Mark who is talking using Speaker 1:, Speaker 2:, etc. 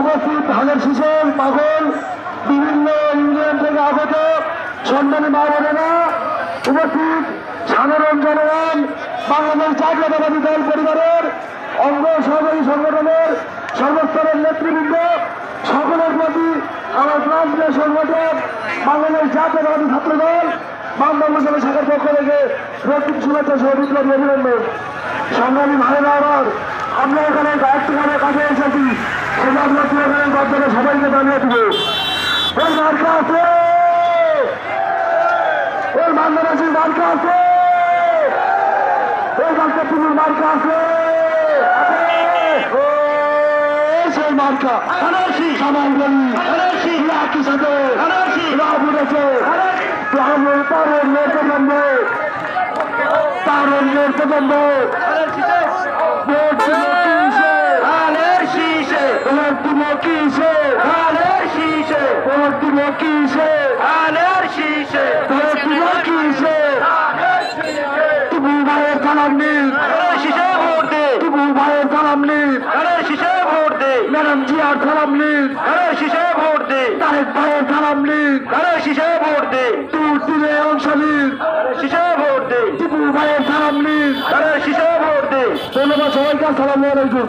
Speaker 1: উপস্থিত ধানের শিশুর পাগল, বিভিন্ন ইউনিয়ন থেকে আগত সম্মানী মা বোনেরা, উপস্থিত সাধারণ জনগণ, বাংলাদেশ জাতীয়তাবাদী দল পরিবারের অঙ্গ সহকারী সংগঠনের সর্বস্তরের নেতৃবৃন্দ আমার প্রান্তীয় সংগঠন বাংলাদেশ জাতীয়তাবাদী ছাত্র দল বাংলাদেশ শাখার পক্ষ থেকে রক্তিম শুভেচ্ছা সহ বিপ্লবী অভিনন্দন। সংগ্রামী ভাইরা আমার আমরা এখানে দায়িত্বখানে কাজে এসেছি। সেটা সবাইকে জানিয়ে দেব। ওই মার্কা আছে? ওই বাংলাদেশের মার্কা আছে? ওই মার্কা তুমি মার্কা আছে ও, সেই মার্কা সবাই বলি একই সাথে লাভ উঠেছে তারের নেতৃবৃন্দ তারের নেতৃবৃন্দ ভোট দিব কিসে?
Speaker 2: ধানের শীষে
Speaker 1: টিপু ভাইয়ের
Speaker 2: ভোট দে
Speaker 1: টিপু ভাইয়ের
Speaker 2: শীষে
Speaker 1: ম্যাডাম জিয়ার সালাম লিখ
Speaker 2: ধানের শীষে ভোট দে।
Speaker 1: তারেক ভাইয়ের সালাম লিখ
Speaker 2: ধানের শীষে ভোট দে।
Speaker 1: তুর টিরে অংশ
Speaker 2: লিখ শীষে ভোট দে।
Speaker 1: টিপু ভাইয়ের সালাম লিখ
Speaker 2: ধানের শীষে ভোট দে।
Speaker 1: ধন্যবাদ সবাইকে আসসালামু আলাইকুম।